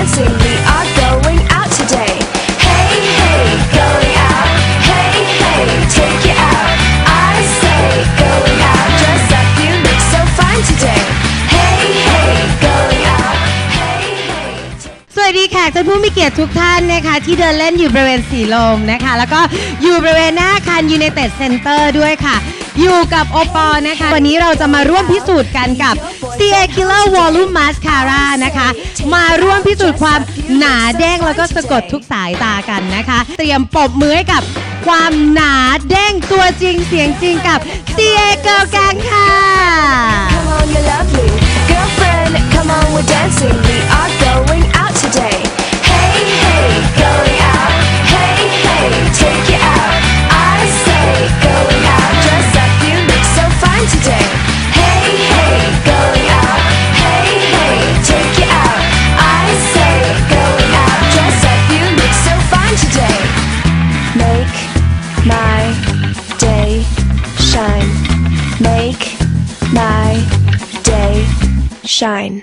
dancing, we are going out today. Hey, hey, going out. Hey, hey, take it out. I say, going out. Dress up, you look so fine today. Hey, hey, going out. Hey, hey, สวัสดีค่ะท่านผู้มีเกียรติทุกท่านนะคะ ที่เดินเล่นอยู่บริเวณสีลมนะคะ แล้วก็อยู่บริเวณหน้าคันยูเนเต็ดเซ็นเตอร์ด้วยค่ะ อยู่กับโอปอล์นะคะ วันนี้เราจะมาร่วมพิสูจน์กันกับ CA Killer Volume Mascara นะคะ มาร่วมพิสูจน์ความหนาเด้งแล้วก็สะกดทุกสายตากันนะคะ เตรียมปบมือให้กับความหนาเด้งตัวจริงเสียงจริงกับ CA Girl Gang ค่ะ shine.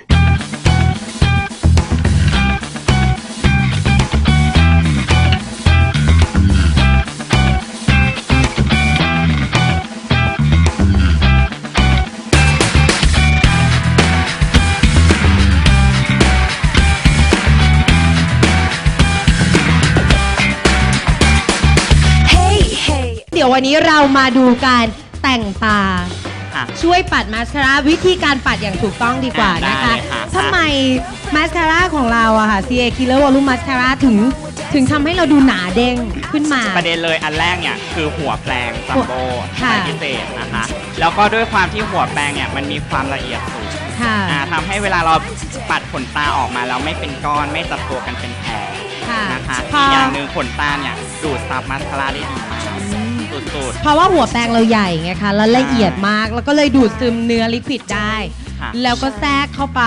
เฮ้เฮ้เดี๋ยววันนี้เรามาดูการแต่งตา ค่ะ ช่วยปัดมาสคาร่าวิธีการปัดอย่างถูกต้องดีกว่านะคะได้เลยค่ะทำไมมาสคาร่าของเราอะค่ะ CA Killer Volume Mascara ถึงถึงทำให้เราดูหนาเด้งขึ้นมา ประเด็นเลยอันแรกเนี่ยคือหัวแปลงซัมโบค่ะใช้พิเศษนะคะ แล้วก็ด้วยความที่หัวแปลงเนี่ยมันมีความละเอียดสูงค่ะ อ่าทำให้เวลาเราปัดขนตาออกมาแล้วไม่เป็นก้อนไม่จับตัวกันเป็นแผลค่ะนะคะพออีกอย่างหนึ่งขนตาเนี่ยดูดซับมาสคาร่าได้ดีมาก สุด เพราะว่าหัวแปรงเราใหญ่ไงคะแล้วละเอียดมาก แล้วก็เลยดูดซึมเนื้อลิควิดได้ๆค่ะ แล้วก็แทรกเข้าไป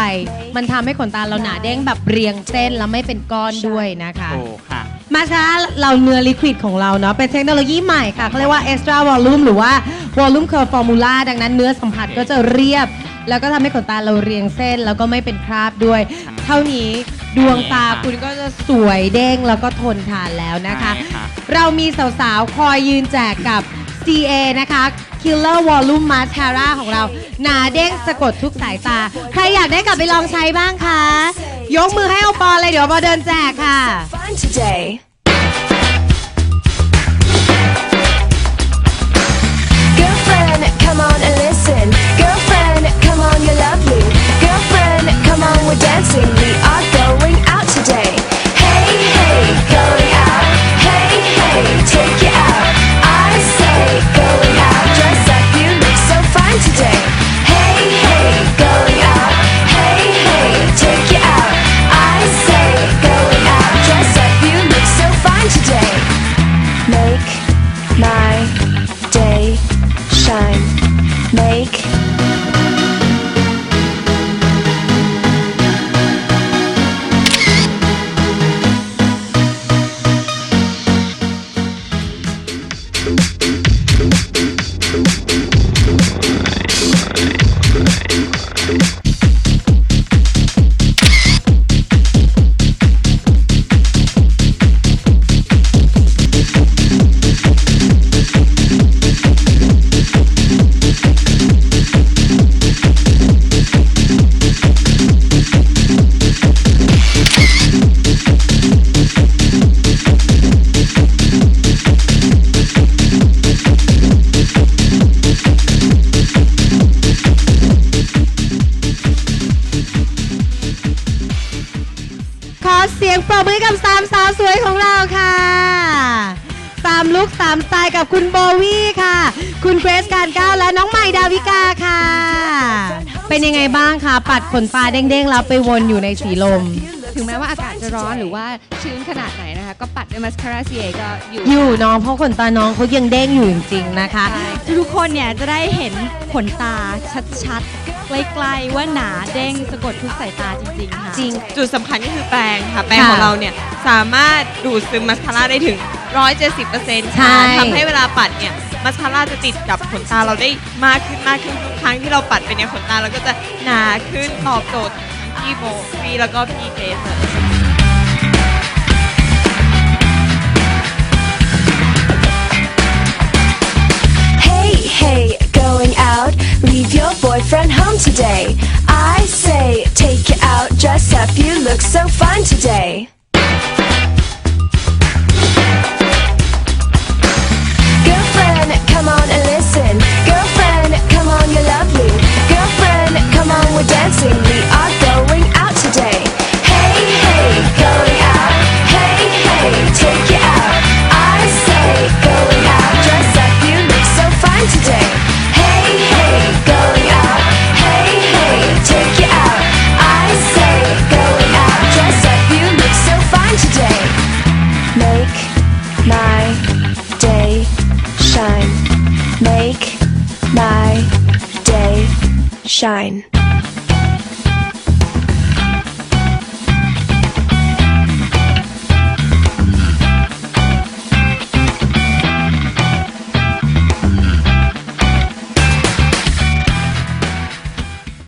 มันทำให้ขนตาเราหนาเด้งแบบเรียงเส้นแล้วไม่เป็นก้อนด้วยนะคะถูกค่ะ มาช้าเราเนื้อลิควิดของเราเนาะเป็นเทคโนโลยีใหม่ค่ะเขาเรียกว่า extra volume หรือว่า volume curve formula ดังนั้นเนื้อสัมผัสก็จะเรียบ แล้วก็ทำให้ขนตาเราเรียงเส้น แล้วก็ไม่เป็นคราบด้วย เท่านี้ดวงตาคุณก็จะสวยเด้งแล้วก็ทนทานแล้วนะคะ ใช่ค่ะ เรามีสาวๆ คอยยืนแจกกับ CA นะคะ Killer Volume Mascara ของเรา หนาเด้งสะกดทุกสายตา ใครอยากได้กลับไปลองใช้บ้างคะ ยกมือให้เอาปอเลยเดี๋ยวปอเดินแจกค่ะ Fine today. ของเราค่ะสามลุกสามสไตล์กับคุณโบวี่ค่ะ คุณเกรซการก้าวและน้องใหม่ดาวิกาค่ะ เป็นยังไงบ้างคะปัดขนตาเด้งๆแล้วไปวนอยู่ในสีลม ถึงแม้ว่าอากาศจะร้อนหรือว่าชื้นขนาดไหนนะคะ ก็ปัดด้วยมาสคาร่า CA ก็อยู่ อยู่น้องเพราะขนตาน้องเขายังเด้งอยู่จริงๆนะคะ ทุกคนเนี่ยจะได้เห็นขนตาชัดๆใกล้ๆว่าหนาเด้งสะกดทุกสายตาจริงๆค่ะ จริง จุดสำคัญก็คือแปรงค่ะ แปรงค่ะของเราเนี่ย สามารถดูดซึมมาสคาร่าได้ถึง 170%ใช่ ค่ะทำให้เวลาปัดเนี่ยมาสคาร่าจะติดกับขนตาเราได้มากขึ้นมากขึ้นทุกครั้งที่เราปัดไปเนี่ยขนตาเราก็จะหนาขึ้นตอบโจทย์ทั้งพี่โบวีแล้วก็พี่เกรซเลย Hey, hey, going out. Leave your boyfriend home today. I say, take it out. Dress up, you look so fine today. Shine.